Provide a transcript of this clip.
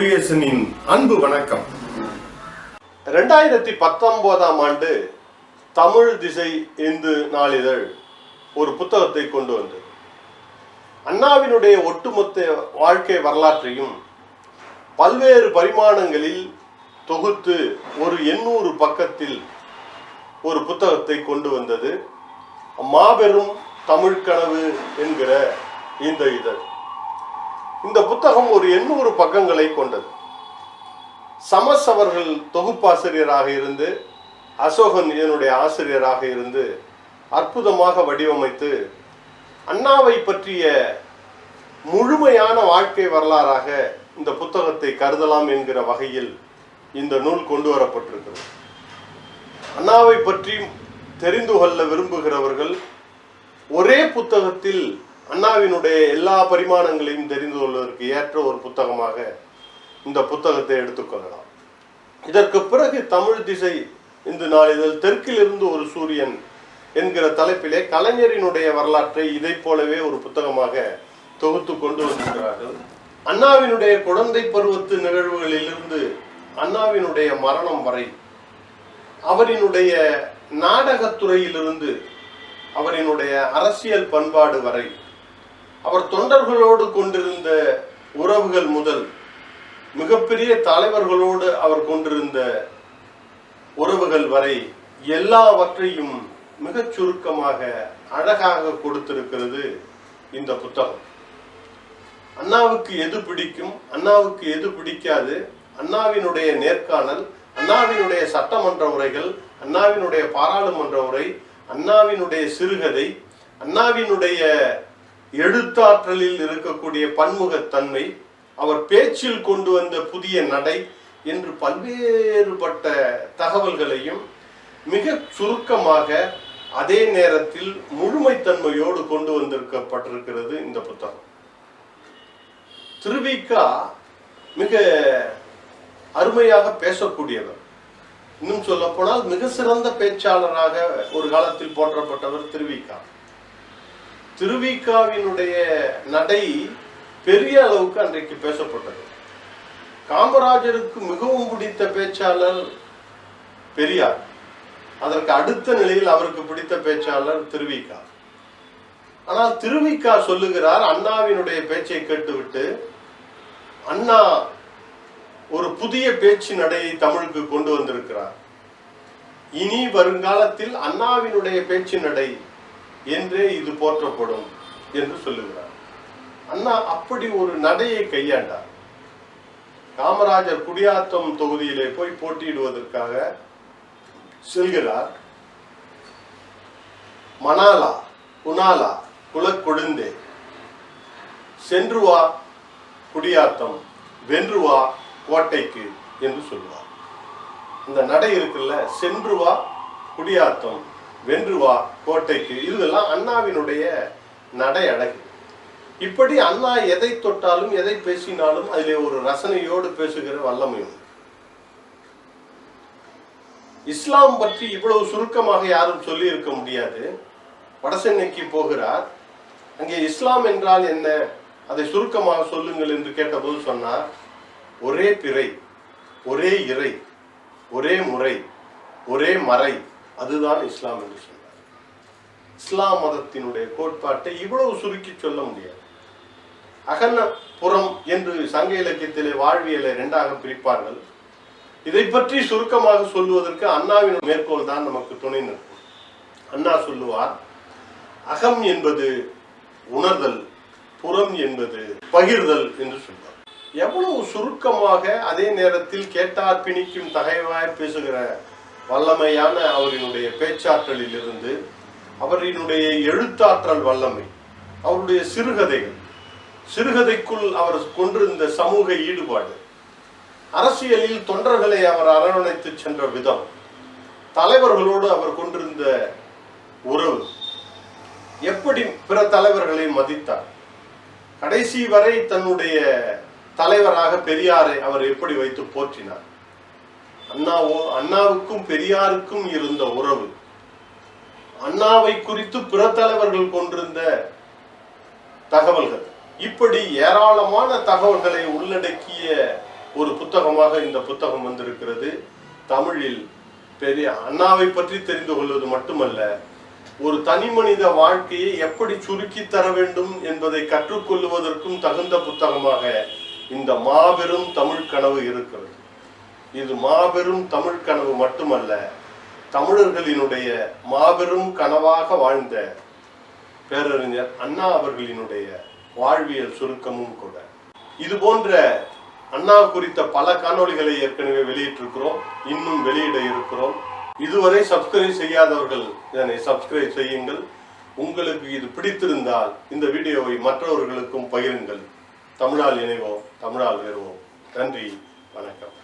முருகேசனின் அன்பு வணக்கம். ரெண்டாயிரத்தி பத்தொன்பதாம் ஆண்டு தமிழ் திசை இந்து நாளிதழ் ஒரு புத்தகத்தை கொண்டு வந்தது. அண்ணாவினுடைய ஒட்டுமொத்த வாழ்க்கை வரலாற்றையும் பல்வேறு பரிமாணங்களில் தொகுத்து ஒரு எண்ணூறு பக்கத்தில் ஒரு புத்தகத்தை கொண்டு வந்தது. மாபெரும் தமிழ்கனவு என்கிற இந்த இதழ். இந்த புத்தகம் ஒரு எண்ணூறு பக்கங்களை கொண்டது. சமஸ் அவர்கள் தொகுப்பாசிரியராக இருந்து அசோகன் இதனுடைய ஆசிரியராக இருந்து அற்புதமாக வடிவமைத்து அண்ணாவை பற்றிய முழுமையான வாழ்க்கை வரலாறாக இந்த புத்தகத்தை கருதலாம் என்கிற வகையில் இந்த நூல் கொண்டு வரப்பட்டிருக்கிறது. அண்ணாவை பற்றி தெரிந்து கொள்ள விரும்புகிறவர்கள் ஒரே புத்தகத்தில் அண்ணாவினுடைய எல்லா பரிமாணங்களையும் தெரிந்து கொள்வதற்கு ஏற்ற ஒரு புத்தகமாக இந்த புத்தகத்தை எடுத்துக்கொள்ளலாம் இதற்கு பிறகு தமிழ் திசை இந்த நாளிதழ் தெற்கிலிருந்து ஒரு சூரியன் என்கிற தலைப்பிலே கலைஞரினுடைய வரலாற்றை இதை போலவே ஒரு புத்தகமாக தொகுத்து கொண்டு வந்திருக்கிறார்கள். அண்ணாவினுடைய குழந்தை பருவத்து நிகழ்வுகளிலிருந்து அண்ணாவினுடைய மரணம் வரை அவரினுடைய நாடகத்துறையிலிருந்து அவரினுடைய அரசியல் பண்பாடு வரை அவர் தொண்டர்களோடு கொண்டிருந்த உறவுகள் முதல் மிகப்பெரிய தலைவர்களோடு அவர் கொண்டிருந்த உறவுகள் வரை எல்லாவற்றையும் மிகச் சுருக்கமாக அழகாக கொடுத்திருக்கிறது இந்த புத்தகம். அண்ணாவுக்கு எது பிடிக்கும் அண்ணாவுக்கு எது பிடிக்காது அண்ணாவினுடைய நேர்காணல் அண்ணாவினுடைய சட்டமன்ற உரைகள் அண்ணாவினுடைய பாராளுமன்ற உரை அண்ணாவினுடைய சிறுகதை அண்ணாவினுடைய எழுத்தாற்றலில் இருக்கக்கூடிய பன்முகத்தன்மை அவர் பேச்சில் கொண்டு வந்த புதிய நடை என்று பல்வேறுபட்ட தகவல்களையும் மிக சுருக்கமாக அதே நேரத்தில் முழுமைத்தன்மையோடு கொண்டு வந்திருக்கப்பட்டிருக்கிறது இந்த புத்தகம். திருவிக்கா மிக அருமையாக பேசக்கூடியவர். இன்னும் சொல்ல போனால் மிக சிறந்த பேச்சாளராக ஒரு காலத்தில் போற்றப்பட்டவர் திருவிக்கா. திருவிக்காவினுடைய நடை பெரிய அளவுக்கு அன்றைக்கு பேசப்பட்டது. காமராஜருக்கு மிகவும் பிடித்த பேச்சாளர் பெரியார். அதற்கு அடுத்த நிலையில் அவருக்கு பிடித்த பேச்சாளர் திருவிக்கா. ஆனால் திருவிக்கா சொல்லுகிறார் அண்ணாவினுடைய பேச்சை கேட்டுவிட்டு அண்ணா ஒரு புதிய பேச்சு நடையை தமிழுக்கு கொண்டு வந்திருக்கிறார். இனி வருங்காலத்தில் அண்ணாவினுடைய பேச்சு நடை என்றே இது போற்றப்படும் என்று சொல்லுகிறார். அண்ணா அப்படி ஒரு நடையை கையாண்டார். காமராஜர் குடியாத்தம் தொகுதியிலே போய் போட்டியிடுவதற்காக செல்கிறார். மணாலா குணாலா குலக்கொழுந்தே சென்று வா குடியாத்தம் வென்று வா கோட்டைக்கு என்று சொல்லுவார் இந்த நடை இருக்குல்ல சென்று வா குடியாத்தம் வென்று வா கோட்டைக்கு. இதெல்லாம் அண்ணாவினுடைய நடை அழகு. இப்படி அண்ணா எதை தொட்டாலும் எதை பேசினாலும் அதிலே ஒரு ரசனையோடு பேசுகிற வல்லமை உண்டு. இஸ்லாம் பற்றி இவ்வளவு சுருக்கமாக யாரும் சொல்லி இருக்க முடியாது வடசென்னைக்கு போகிறார். அங்கே இஸ்லாம் என்றால் என்ன? அதை சுருக்கமாக சொல்லுங்கள் என்று கேட்டபோது சொன்னார் ஒரே பிறை ஒரே இறை ஒரே முறை ஒரே மறை அதுதான் இஸ்லாம் என்று சொன்னார். இஸ்லாம் மதத்தினுடைய கோட்பாட்டை இவ்வளவு சுருக்கி சொல்ல முடியாது. அகன புறம் என்று சங்க இலக்கியத்திலே வாழ்வியலை இரண்டாக பிரிப்பார்கள். இதை பற்றி சுருக்கமாக சொல்லுவதற்கு அண்ணாவின் மேற்கோள் தான் நமக்கு துணை நிற்கும். அண்ணா சொல்லுவார் அகம் என்பது உணர்தல் புறம் என்பது பகிர்தல் என்று சொல்வார். எவ்வளவு சுருக்கமாக அதே நேரத்தில் கேட்டார் பிணிக்கும் தகைவாய் பேசுகிற வல்லமையான அவரினுடைய பேச்சாற்றலில் இருந்து அவரினுடைய எழுத்தாற்றல் வல்லமை அவருடைய சிறுகதைகள். சிறுகதைக்குள் அவர் கொண்டிருந்த சமூக ஈடுபாடு. அரசியலில் தொண்டர்களை அவர் அரவணைத்து சென்ற விதம். தலைவர்களோடு அவர் கொண்டிருந்த உறவு. எப்படி பிற தலைவர்களை மதித்தார்? கடைசி வரை தன்னுடைய தலைவராக பெரியாரை அவர் எப்படி வைத்து போற்றினார்? அண்ணாவோ அண்ணாவுக்கும் பெரியாருக்கும் இருந்த உறவு. அண்ணாவை குறித்து பிற தலைவர்கள் கொண்டிருந்த தகவல்கள். இப்படி ஏராளமான தகவல்களை உள்ளடக்கிய ஒரு புத்தகமாக இந்த புத்தகம் வந்திருக்கிறது. தமிழில் பெரிய அண்ணாவை பற்றி தெரிந்து கொள்வது மட்டுமல்ல ஒரு தனி மனித வாழ்க்கையை எப்படி சுருக்கி தர வேண்டும் என்பதை கற்றுக்கொள்வதற்கும் தகுந்த புத்தகமாக இந்த மாபெரும் தமிழ் கனவு இருக்கிறது. இது மாபெரும் தமிழ் கனவு மட்டுமல்ல தமிழர்களினுடைய மாபெரும் கனவாக வாழ்ந்த பேரறிஞர் அண்ணா அவர்களினுடைய வாழ்வியல் சுருக்கமும் கூட. இது போன்ற அண்ணா குறித்த பல காணொளிகளை ஏற்கனவே வெளியிட்டிருக்கிறோம் இன்னும் வெளியிட இருக்கிறோம். இதுவரை சப்ஸ்கிரைப் செய்யாதவர்கள் இதனை சப்ஸ்கிரைப் செய்யுங்கள். உங்களுக்கு இது பிடித்திருந்தால் இந்த வீடியோவை மற்றவர்களுக்கும் பகிருங்கள். தமிழால் இணைவோம் தமிழால் வேறுவோம். நன்றி வணக்கம்.